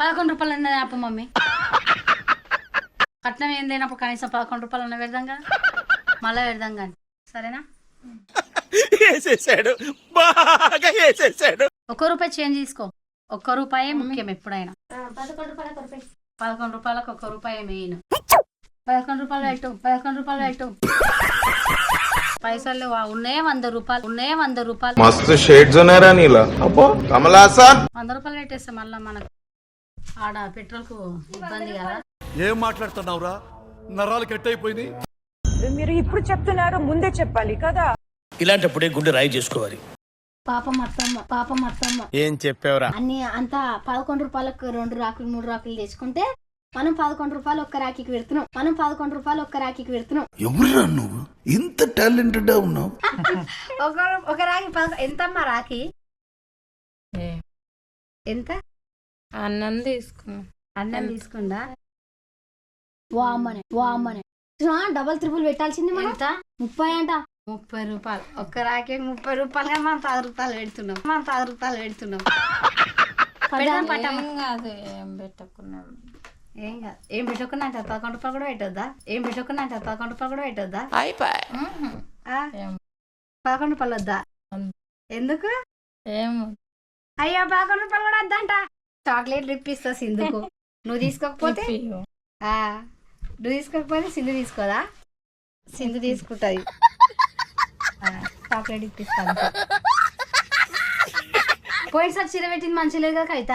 పదకొండు రూపాయలు అన్నది అప్ప మమ్మీ. కట్నం ఏందైనప్పుడు కనీసం పదకొండు రూపాయలు అన్న పెడదాం కదా మళ్ళీ పెడదాం కానీ సరేనా? ఒక్క రూపాయి చేంజ్ తీసుకో. ఒక్క రూపాయి ముఖ్యం ఎప్పుడైనా. పదకొండు రూపాయలకు ఒక్క రూపాయి మెయిన్. పదకొండు రూపాయలు పెట్టు. పదకొండు రూపాయలు పెట్టు. పైసలు ఉన్నాయే వంద రూపాయలు. ఉన్నాయే వంద రూపాయలు. మస్తు షేడ్స్ నీలా. కమలాసా వంద రూపాయలు పెట్టేస్తే మళ్ళీ మనకు. ఆడ పెట్రోల్కు ఇబ్బంది కదా. ఏం మాట్లాడుతున్నావురా? నరాలు కట్ అయిపోయింది మీరు ఇప్పుడు చెప్తున్నారు ముందే చెప్పాలి కదా. ఇలాంటప్పుడే గుండె రాయి చేసుకోవాలి. పాపం అత్తమ్మ పాపం అత్తమ్మ. ఏం చెప్పావురా? అన్ని అంతా పదకొండు రూపాయలకు రెండు రాకులు మూడు రాకులు తెచ్చుకుంటే మనం పదకొండు రూపాయలు ఒక్క రాఖీకి పెడుతున్నాం. మనం పదకొండు రూపాయలు ఒక్క రాఖీకి పెడుతున్నాం. ఎవరురా నువ్వు? ఇంత టాలెంటెడ్ ఉన్నావు. ఒక ఒక రాఖీ పదకొ ఎంతమ్మా రాఖీ? ఎంత? అన్నం తీసుకున్నాం. అన్నం తీసుకుందా? వామ్మనే వామ్మనే. డబల్ త్రిపుల్ పెట్టాల్సింది మనం? ఎంత? ముప్పై అంట ముప్పై రూపాయలు. ఒక్క రాఖీ ముప్పై రూపాయలుగా మనం పది రూపాయలు పెడుతున్నాం. మనం పది రూపాయలు పెడుతున్నాం. పెడదాం పట్టమ్మ. ఏం కాదు ఏం పెట్టకున్నాం. ఏం కాదు. ఏం పెట్టుకున్నా అంటే పదకొండు రూపాయలు కూడా పెట్టొద్దా? ఏం పెట్టుకున్నా అంటే పదకొండు రూపాయలు కూడా పెట్టొద్దా? ఆ? ఏం. పదకొండు రూపాయలు వద్దా? వద్దు. ఎందుకు? ఏమో అయ్యో పదకొండు రూపాయలు కూడా వద్దంట. చాక్లెట్లు ఇప్పిస్తా సింధుకు. నువ్వు తీసుకోకపోతే నువ్వు తీసుకోకపోతే సింధు తీసుకోదా? సింధు తీసుకుంటది. చాక్లెట్ ఇప్పిస్తాను పోయినసారి చీర పెట్టింది మంచిగా లేదు కదా కవిత?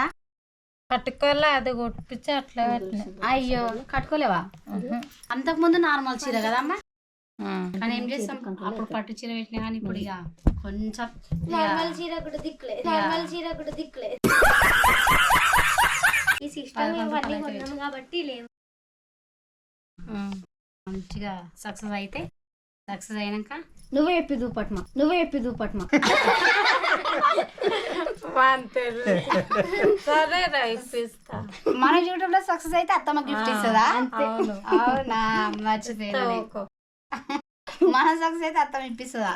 కట్టుకోలే అది కొట్టించి అట్లా అయ్యో కట్టుకోలేవా? అంతకుముందు నార్మల్ చీర కదమ్మా కానీ ఏం చేస్తాం? అప్పుడు పట్టు చీర పెట్టినా కానీ ఇప్పుడు ఇక కొంచెం నార్మల్ చీర కూడా దిక్కులే. నార్మల్ చీర కూడా దిక్కులే. ఈ సిస్టమ్ ఇవన్నీ కొన్నాం కాబట్టి లేవు. మంచిగా సక్సెస్ అయితే సక్సెస్ అయినాక నువ్వే చెప్పి దూపట్మా నువ్వే చెప్పి దూపట్మా సరే రా ఇప్పిస్తా. మన యూట్యూబ్లో సక్సెస్ అయితే అత్తమ్మ గిఫ్ట్ ఇస్తుందా? అవును. అవునా? మర్చిపోయినా. మన అయితే ఇప్పిస్తుందా.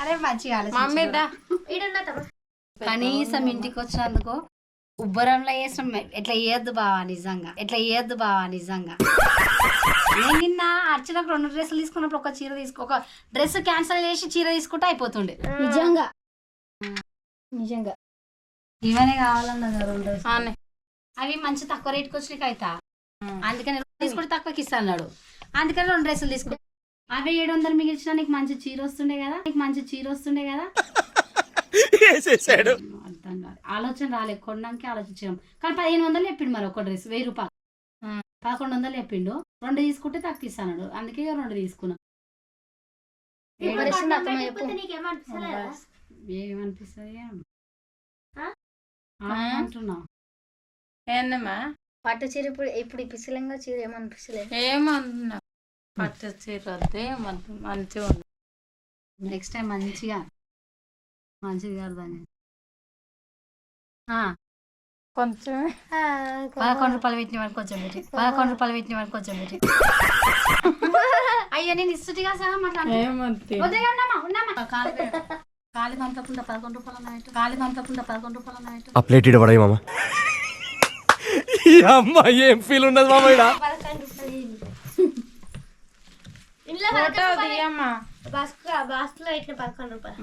అరే మంచిగా మమ్మీ. కనీసం ఇంటికి వచ్చినందుకు ఉబ్బరంలో వేసిన ఎట్లా వేయద్దు బావా నిజంగా. ఎట్లా వేయద్దు బావా నిజంగా. నేను నిన్న అర్చనకు రెండు డ్రెస్సులు తీసుకున్నప్పుడు ఒక చీర తీసుకో ఒక డ్రెస్ క్యాన్సిల్ చేసి చీర తీసుకుంటే అయిపోతుండే. నిజంగా. నిజంగా. ఇవనే కావాలన్నది రెండు. ఆనే. అవి మంచి తక్కువ రేట్కి వచ్చినాయి అయితే అందుకని తీసుకుంటే తక్కువకి ఇస్తాడు అందుకని రెండు డ్రెస్సులు తీసుకో అవి ఏడు వందలు మిగిల్చినా నీకు మంచి చీర వస్తుండే కదా? నీకు మంచి చీర వస్తుండే కదా? అర్థం కాదు. ఆలోచన రాలేదు. కొనడానికి ఆలోచించాం. కానీ పదిహేను వందలు చెప్పిండు మరి ఒక డ్రెస్. వెయ్యి రూపాయలు. పదకొండు వందలు చెప్పిండు. రెండు తీసుకుంటే తక్కువ ఇస్తాడు అందుకే రెండు తీసుకున్నాం? ఏమనిపిస్తుంది అంటున్నావు. ఏందమ్మా? పట్టు చీర ఇప్పుడు ఇప్పుడు ఇప్పిస్తలేంగా చీర ఏమనిపిస్తలేదు? ఏమన్నా పట్టు చీర వద్దు మంచిగా ఉంది. నెక్స్ట్ టైం మంచిగా మంచిగా. ఆ, కొంచెం. పదకొండు రూపాయలు పెట్టిన వాడికి కొంచెం పెట్టి. పదకొండు రూపాయలు పెట్టిన వాడికి కొంచెం పెట్టి. అయ్యో నేను ఇస్తుగా సగం మాట్లాడు ఏమద్దు వద్దుగా ఉన్నామా? ఉన్నామా? కాలి పంపకుండా పదకొండు రూపాయలు అన్నట్టు కాలి పంపకుండా పదకొండు రూపాయలు అన్నట్టు ఆ ప్లేట్ మామ. ఈ అమ్మాయి ఏం ఫీల్ ఉన్నది మామ ఇడ ఇంట్లో ఫోటో తీయమ్మా బాస్కులో ఇట్లా పదకొండు రూపాయలు.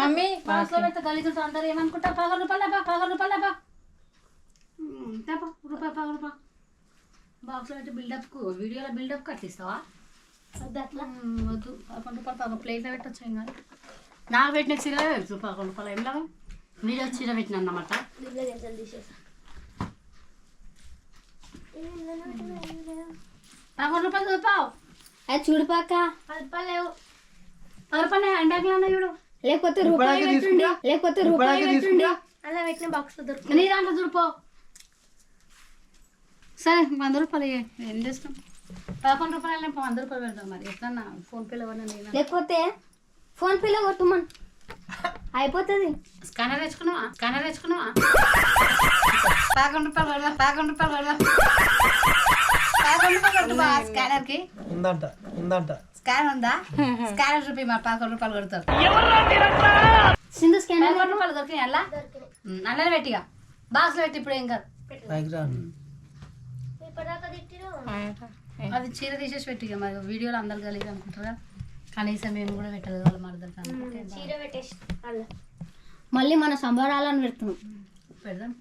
మమ్మీ. బాక్స్లో పెడితే గలీజులతో అందరూ ఏమనుకుంటారు? పదకొండు రూపాయలు డబ్బా పదకొండు రూపాయలు రూపాయి రూపాయలు. బాక్స్లో పెట్టి బిల్డప్కు వీడియోలో బిల్డప్ కట్టిస్తావా? వద్దు అట్లా. వద్దు. పదకొండు రూపాయలు పదకొండు ప్లేట్లో పెట్టచ్చు ఏం కాదు. నాకు పెట్టిన చీర పెట్టు పదకొండు రూపాయలు ఏం లాగా వీడియో చీర పెట్టిన అన్నమాట. తీసేసా? పదకొండు రూపాయలు చూపావు అది చూడుపాక పది రూపాయలు లేవు పది రూపాయలు హ్యాండ్లో చూడు లేకపోతే రూపాయి పెట్టుండి. లేకపోతే రూపాయి పెట్టుండి అలా పెట్టిన బాక్స్లో దొరుకుతుంది. నీ దాంట్లో చూడిపో సరే వంద రూపాయలు. ఏం చేస్తాం? పదకొండు రూపాయలు వంద రూపాయలు పెడతాం మరి. ఎట్లన్నా ఫోన్పేలో ఎవరైనా లేకపోతే ఫోన్ పేలో కొట్టుమన్. అయిపోతుంది. స్కానర్ తెచ్చుకున్నావా? స్కానర్ తెచ్చుకున్నావా? పదకొండు రూపాయలు పెడదాం పదకొండు రూపాయలు పెడదాం. స్కానర్కి ఉందంట ఉందంట. స్కానర్ ఉందా? స్కానర్ చూపి మా పదకొండు రూపాయలు కొడతారు. సింధు స్కానర్ పదకొండు రూపాయలు దొరికినాయి అలా నల్లనే పెట్టిగా బాక్స్లో పెట్టి ఇప్పుడు ఏం కాదు. అది చీర తీసేసి పెట్టి ఇక మరి. వీడియోలో అందరు కలిగి అనుకుంటారా కనీసం మేము కూడా పెట్టలేదు వాళ్ళ మరదలు మళ్ళీ మన సంబరాలను పెడుతున్నాం. పెడదాం.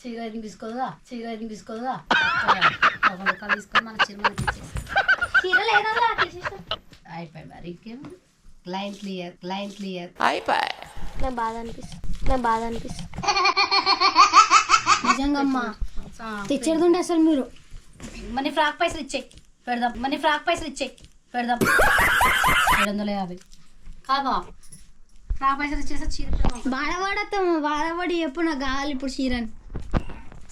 చీర ఐదు తీసుకోదుగా చీర ఒక రూపాయలు తీసుకొని మన చీర మనకి ఇచ్చేసి అయిపోయి మరి ఇంకేం లైన్ క్లియర్ లైన్ క్లియర్ నాకు బాధ అనిపిస్తుంది నాకు బాధ అనిపిస్తుంది నిజంగా అమ్మా తెచ్చేడుతుంటే అసలు మీరు. మనీ ఫ్రాక్ పైసలు ఇచ్చేయి. పెడదాం. మనీ ఫ్రాక్ పైసలు ఇచ్చేయి. పెడదాం. ఏడు వందల యాభై. కాదా ఫ్రాక్ పైసలు ఇచ్చేసా చీర పెడదాం. బాధపడతాం బాధపడి ఎప్పుడు నాకు కావాలి ఇప్పుడు చీరని.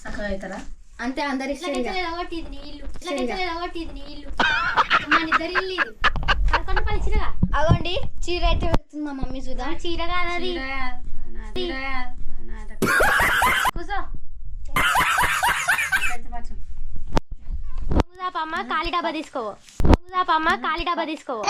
చక్కగా అవుతారా? అంతే అందరి అగోండి చీర అయితే పెడుతుంది మా మమ్మీ చూద్దా. చీర కాదది కూర్చో. పొంగుదాపమ్మ ఖాళీ డబ్బా తీసుకోవో పొంగుదాపమ్మ ఖాళీ డబ్బా తీసుకోవో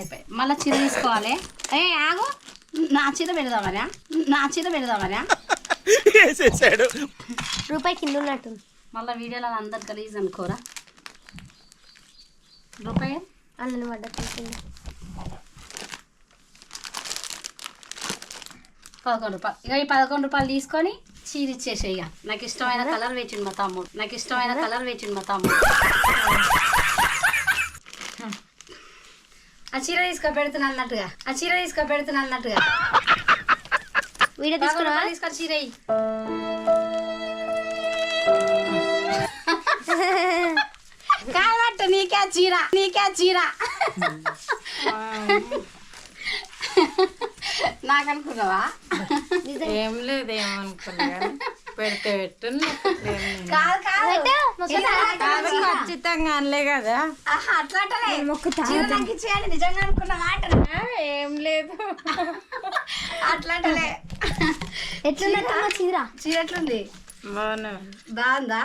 అయిపోయి మళ్ళీ చీర తీసుకోవాలి. ఏ ఆగు. నా చీర పెడదామరా నా చీర పెడదామరా వేసేసాడు. రూపాయి కింద ఉన్నట్టుంది. మళ్ళీ వీడియోలో అందరు గలీజ్ అనుకోరా. రూపాయి? అన్నని పడ్డ పదకొండు రూపాయలు. ఇక ఈ పదకొండు రూపాయలు తీసుకొని చీర ఇచ్చేసే ఇక నాకు ఇష్టమైన కలర్ వేచిండు మా తమ్ముడు. నాకు ఇష్టమైన కలర్ వేచిండు మా తమ్ముడు ఆ చీర తీసుకో పెడుతున్నా అన్నట్టుగా. ఆ చీర తీసుకో పెడుతున్నా అన్నట్టుగా. వీడియో తీసుకొని చీర. కాదట్టు నీకే చీర నీకే చీర. నాకు అనుకున్నావా ఏం లేదు ఏమనుకోలే కానీ. పెడితే ఖచ్చితంగా అనలే కదా. నిజంగా అనుకున్న ఏం లేదు. అట్లా అంటలే ఎట్లున్నట్టు చీర? చీర ఎట్లుంది? బాగున్నా. బాగుందా?